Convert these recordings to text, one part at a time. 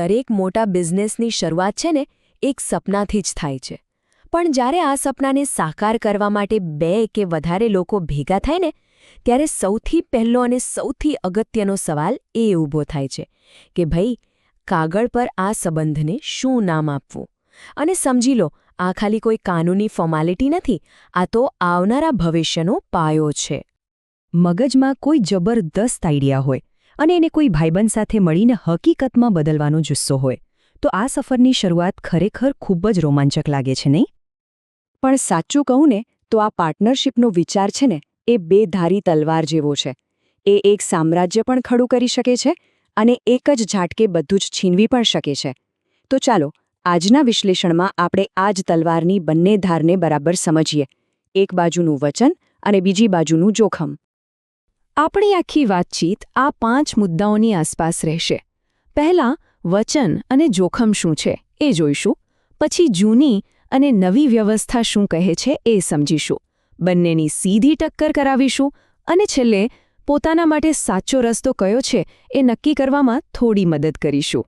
દરેક મોટા બિઝનેસની શરૂઆત છે ને, એક સપનાથી જ થાય છે. પણ જ્યારે આ સપનાને સાકાર કરવા માટે બે કે વધારે લોકો ભેગા થાય ને, ત્યારે સૌથી પહેલો અને સૌથી અગત્યનો સવાલ એ ઊભો થાય છે કે ભાઈ, કાગળ પર આ સંબંધને શું નામ આપવું? અને સમજી લો, આ ખાલી કોઈ કાનૂની ફોર્માલિટી નથી, આ તો આવનારા ભવિષ્યનો પાયો છે. મગજમાં કોઈ જબરદસ્ત આઈડિયા હોય અને એને કોઈ ભાઈબંધ સાથે મળીને હકીકતમાં બદલવાનો જુસ્સો હોય, તો આ સફરની શરૂઆત ખરેખર ખૂબ જ રોમાંચક લાગે છે, નહીં? પણ સાચું કહું ને, તો આ પાર્ટનરશિપનો વિચાર છે ને, એ બે ધારી તલવાર જેવો છે. એ એક સામ્રાજ્ય પણ ખડું કરી શકે છે અને એક જ ઝાટકે બધું જ છીનવી પણ શકે છે. તો ચાલો, આજના વિશ્લેષણમાં આપણે આ જ તલવારની બંને ધારને બરાબર સમજીએ. એક બાજુનું વચન અને બીજી બાજુનું જોખમ. આપણી આખી વાતચીત આ પાંચ મુદ્દાઓની આસપાસ રહેશે. પહેલાં, વચન અને જોખમ શું છે એ જોઈશું, પછી જૂની અને નવી વ્યવસ્થા શું કહે છે એ સમજીશું, બંનેની સીધી ટક્કર કરાવીશું અને છેલ્લે, પોતાના માટે સાચો રસ્તો કયો છે એ નક્કી કરવામાં થોડી મદદ કરીશું.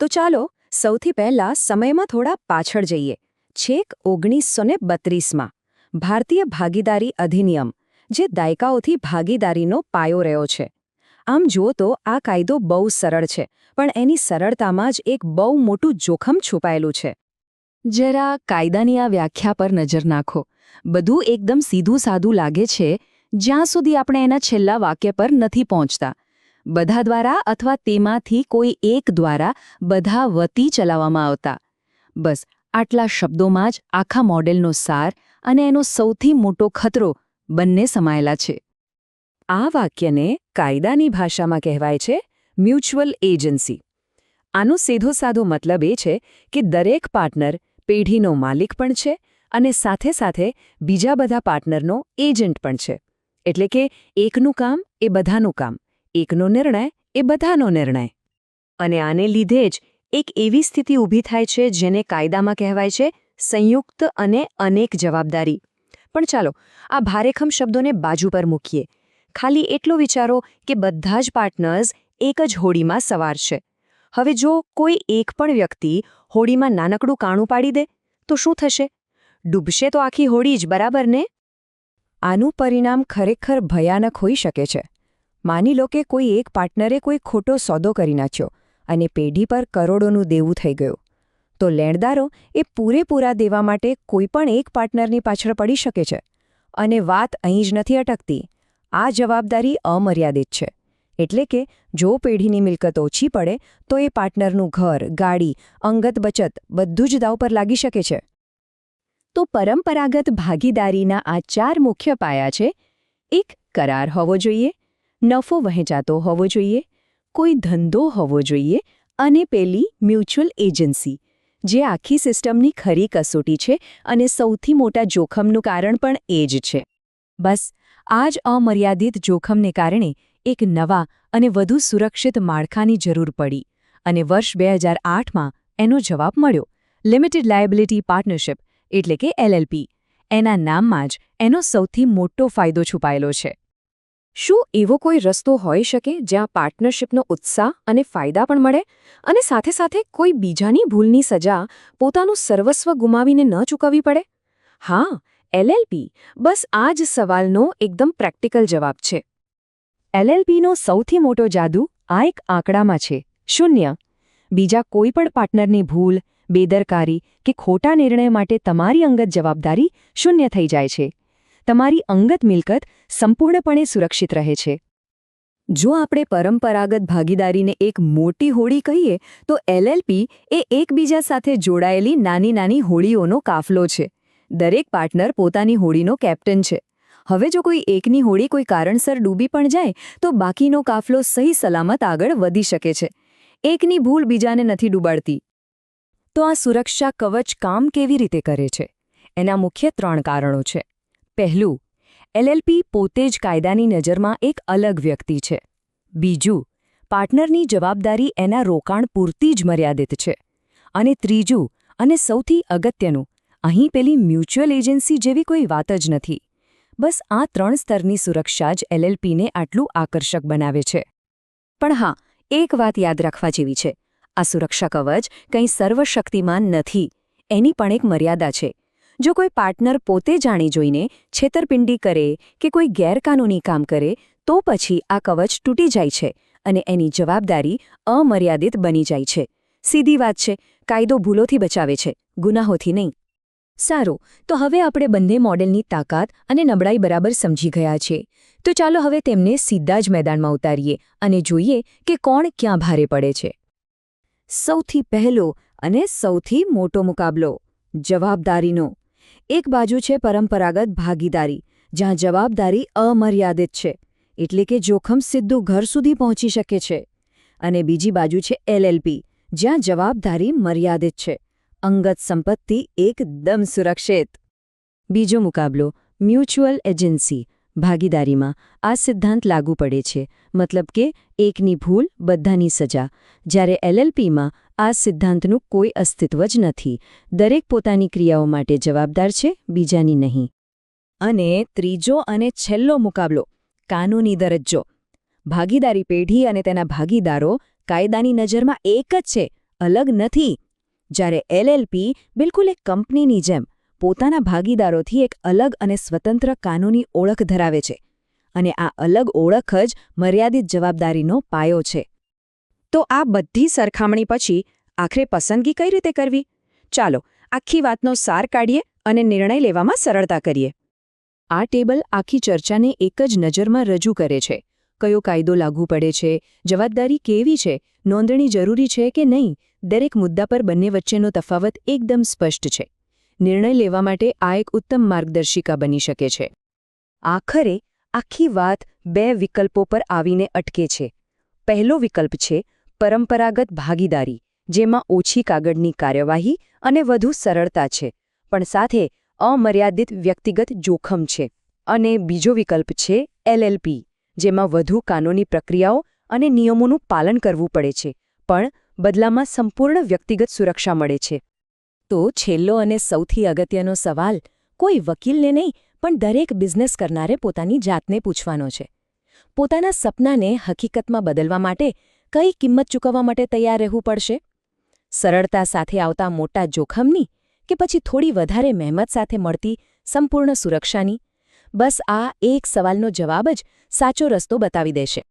તો ચાલો, સૌથી પહેલા સમયમાં થોડા પાછળ જઈએ. છેક ઓગણીસો ને બત્રીસમાં, ભારતીય ભાગીદારી અધિનિયમ જે દાયકાઓથી ભાગીદારીનો પાયો રહ્યો છે. આમ જુઓ તો, આ કાયદો બહુ સરળ છે, પણ એની સરળતામાં જ એક બહુ મોટું જોખમ છુપાયેલું છે. જરા કાયદાની આ વ્યાખ્યા પર નજર નાખો. બધું એકદમ સીધું સાદું લાગે છે, જ્યાં સુધી આપણે એના છેલ્લા વાક્ય પર નથી પહોંચતા. બધા દ્વારા અથવા તેમાંથી કોઈ એક દ્વારા બધા વતી ચલાવવામાં આવતા. બસ, આટલા શબ્દોમાં જ આખા મોડેલનો સાર અને એનો સૌથી મોટો ખતરો બંને સમાયેલા છે. આ વાક્યને કાયદાની ભાષામાં કહેવાય છે મ્યુચ્યુઅલ એજન્સી. આનો સીધો સાધો મતલબ એ છે કે દરેક પાર્ટનર પેઢીનો માલિક પણ છે અને સાથે સાથે બીજા બધા પાર્ટનરનો એજન્ટ પણ છે. એટલે કે એકનું કામ એ બધાનું કામ, એકનો નિર્ણય એ બધાનો નિર્ણય. અને આને લીધે જ એક એવી સ્થિતિ ઊભી થાય છે જેને કાયદામાં કહેવાય છે સંયુક્ત અને અનેક જવાબદારી. પણ ચાલો, આ ભારેખમ શબ્દોને બાજુ પર મૂકીએ. ખાલી એટલો વિચારો કે બધા જ પાર્ટનર્સ એક જ હોડીમાં સવાર છે. હવે જો કોઈ એક પણ વ્યક્તિ હોડીમાં નાનકડું કાણું પાડી દે, તો શું થશે? ડૂબશે તો આખી હોડી જ, બરાબર ને? આનું પરિણામ ખરેખર ભયાનક હોઈ શકે છે. માની લો કે કોઈ એક પાર્ટનરે કોઈ ખોટો સોદો કરી નાખ્યો અને પેઢી પર કરોડોનું દેવું થઈ ગયું. તો લેણદારો એ પૂરેપૂરા દેવા માટે કોઈપણ એક પાર્ટનરની પાછળ પડી શકે છે. અને વાત અહીં જ નથી અટકતી. આ જવાબદારી અમર્યાદિત છે. એટલે કે જો પેઢીની મિલકત ઓછી પડે, તો એ પાર્ટનરનું ઘર, ગાડી, અંગત બચત બધું જ દાવ પર લાગી શકે છે. તો પરંપરાગત ભાગીદારીના આ ચાર મુખ્ય પાયા છે. એક, કરાર હોવો જોઈએ. નફો વહેંચાતો હોવો જોઈએ. કોઈ ધંધો હોવો જોઈએ. અને પેલી મ્યુચ્યુઅલ એજન્સી. જે આખી સિસ્ટમની ખરી કસોટી છે અને સૌથી મોટા જોખમનું કારણ પણ એ જ છે. બસ આ જ અમર્યાદિત જોખમને કારણે એક નવા અને વધુ સુરક્ષિત માળખાની જરૂર પડી અને વર્ષ બે હજાર આઠમાં એનો જવાબ મળ્યો. લિમિટેડ લાયબિલિટી પાર્ટનરશિપ એટલે કે એલએલપી એના નામમાં જ એનો સૌથી મોટો ફાયદો છુપાયેલો છે. શું એવો કોઈ રસ્તો હોઈ શકે જ્યાં પાર્ટનરશિપનો ઉત્સાહ અને ફાયદા પણ મળે અને સાથે સાથે કોઈ બીજાની ભૂલની સજા પોતાનું સર્વસ્વ ગુમાવીને ન ચૂકવવી પડે? હા એલએલપી બસ આ જ સવાલનો એકદમ પ્રેક્ટિકલ જવાબ છે. એલએલપીનો સૌથી મોટો જાદુ આ એક આંકડામાં છે. શૂન્ય. બીજા કોઈ પણ પાર્ટનરની ભૂલ, બેદરકારી કે ખોટા નિર્ણય માટે તમારી અંગત જવાબદારી શૂન્ય થઈ જાય છે. તમારી અંગત મિલકત સંપૂર્ણપણે સુરક્ષિત રહે છે. જો આપણે પરંપરાગત ભાગીદારીને એક મોટી હોડી કહીએ, તો એલએલપી એ એકબીજા સાથે જોડાયેલી નાની નાની હોડીઓનો કાફલો છે. દરેક પાર્ટનર પોતાની હોડીનો કેપ્ટન છે. હવે જો કોઈ એકની હોડી કોઈ કારણસર ડૂબી પણ જાય, તો બાકીનો કાફલો સહી સલામત આગળ વધી શકે છે. એકની ભૂલ બીજાને નથી ડૂબાડતી. તો આ સુરક્ષા કવચ કામ કેવી રીતે કરે છે? એના મુખ્ય ત્રણ કારણો છે. પહેલું, એલએલપી પોતે જ કાયદાની નજરમાં એક અલગ વ્યક્તિ છે. બીજું, પાર્ટનરની જવાબદારી એના રોકાણ પૂરતી જ મર્યાદિત છે. અને ત્રીજું, અને સૌથી અગત્યનું, અહીં પેલી મ્યુચ્યુઅલ એજન્સી જેવી કોઈ વાત જ નથી. બસ આ ત્રણ સ્તરની સુરક્ષા જ એલએલપીને આટલું આકર્ષક બનાવે છે. પણ હા, એક વાત યાદ રાખવા જેવી છે. આ સુરક્ષા કવચ કંઈ સર્વશક્તિમાન નથી. એની પણ એક મર્યાદા છે. જો કોઈ પાર્ટનર પોતે જાણી જોઈને છેતરપિંડી કરે કે કોઈ ગેરકાનૂની કામ કરે, તો પછી આ કવચ તૂટી જાય છે અને એની જવાબદારી અમર્યાદિત બની જાય છે. સીધી વાત છે, કાયદો ભૂલોથી બચાવે છે, ગુનાહોથી નહીં. સારું, તો હવે આપણે બંને મોડેલની તાકાત અને નબળાઈ બરાબર સમજી ગયા છે તો ચાલો હવે તેમને સીધા જ મેદાનમાં ઉતારીએ અને જોઈએ કે કોણ ક્યાં ભારે પડે છે. સૌથી પહેલો અને સૌથી મોટો મુકાબલો, જવાબદારીનો. એક બાજુ છે પરંપરાગત ભાગીદારી, જ્યાં જવાબદારી અમર્યાદિત છે, એટલે કે જોખમ સીધું ઘર સુધી પહોંચી શકે છે. અને બીજી બાજુ છે એલએલપી જ્યાં જવાબદારી મર્યાદિત છે. અંગત સંપત્તિ એકદમ સુરક્ષિત. બીજો મુકાબલો, મ્યુચ્યુઅલ એજન્સી, ભાગીદારીમાં આ સિદ્ધાંત લાગુ પડે છે, મતલબ કે એકની ભૂલ બધાની સજા. જ્યારે એલએલપીમાં આ સિદ્ધાંતનું કોઈ અસ્તિત્વ જ નથી. દરેક પોતાની ક્રિયાઓ માટે જવાબદાર છે, બીજાની નહીં. અને ત્રીજો અને છેલ્લો મુકાબલો, કાનૂની દરજ્જો. ભાગીદારી પેઢી અને તેના ભાગીદારો કાયદાની નજરમાં એક જ છે, અલગ નથી. જ્યારે એલએલપી બિલકુલ એક કંપનીની જેમ પોતાના ભાગીદારોથી એક અલગ અને સ્વતંત્ર કાનૂની ઓળખ ધરાવે છે. અને આ અલગ ઓળખ જ મર્યાદિત જવાબદારીનો પાયો છે. તો આ બધી સરખામણી પછી આખરે પસંદગી કઈ રીતે કરવી? ચાલો, આખી વાતનો સાર કાઢીએ અને નિર્ણય લેવામાં સરળતા કરીએ. આ ટેબલ આખી ચર્ચાને એક જ નજરમાં રજૂ કરે છે. કયો કાયદો લાગુ પડે છે? જવાબદારી કેવી છે? નોંધણી જરૂરી છે કે નહીં? દરેક મુદ્દા પર બંને વચ્ચેનો તફાવત એકદમ સ્પષ્ટ છે. નિર્ણય લેવા માટે આ એક ઉત્તમ માર્ગદર્શિકા બની શકે છે. આખરે આખી વાત બે વિકલ્પો પર આવીને અટકે છે. પહેલો વિકલ્પ છે પરંપરાગત ભાગીદારી, જેમાં ઓછી કાગળની કાર્યવાહી અને વધુ સરળતા છે, પણ સાથે અમર્યાદિત વ્યક્તિગત જોખમ છે. અને બીજો વિકલ્પ છે એલએલપી જેમાં વધુ કાનૂની પ્રક્રિયાઓ અને નિયમોનું પાલન કરવું પડે છે, પણ બદલામાં સંપૂર્ણ વ્યક્તિગત સુરક્ષા મળે છે. તો છેલ્લો અને સૌથી અગત્યનો સવાલ, કોઈ વકીલને નહીં, પણ દરેક બિઝનેસ કરનારે પોતાની જાતને પૂછવાનો છે. પોતાના સપનાને હકીકતમાં બદલવા માટે કઈ કિંમત ચૂકવવા માટે તૈયાર રહેવું પડશે? સરળતા સાથે આવતા મોટા જોખમની કે પછી થોડી વધારે મહેમત સાથે મળતી સંપૂર્ણ સુરક્ષાની? બસ આ એક સવાલનો જવાબ જ સાચો રસ્તો બતાવી દેશે.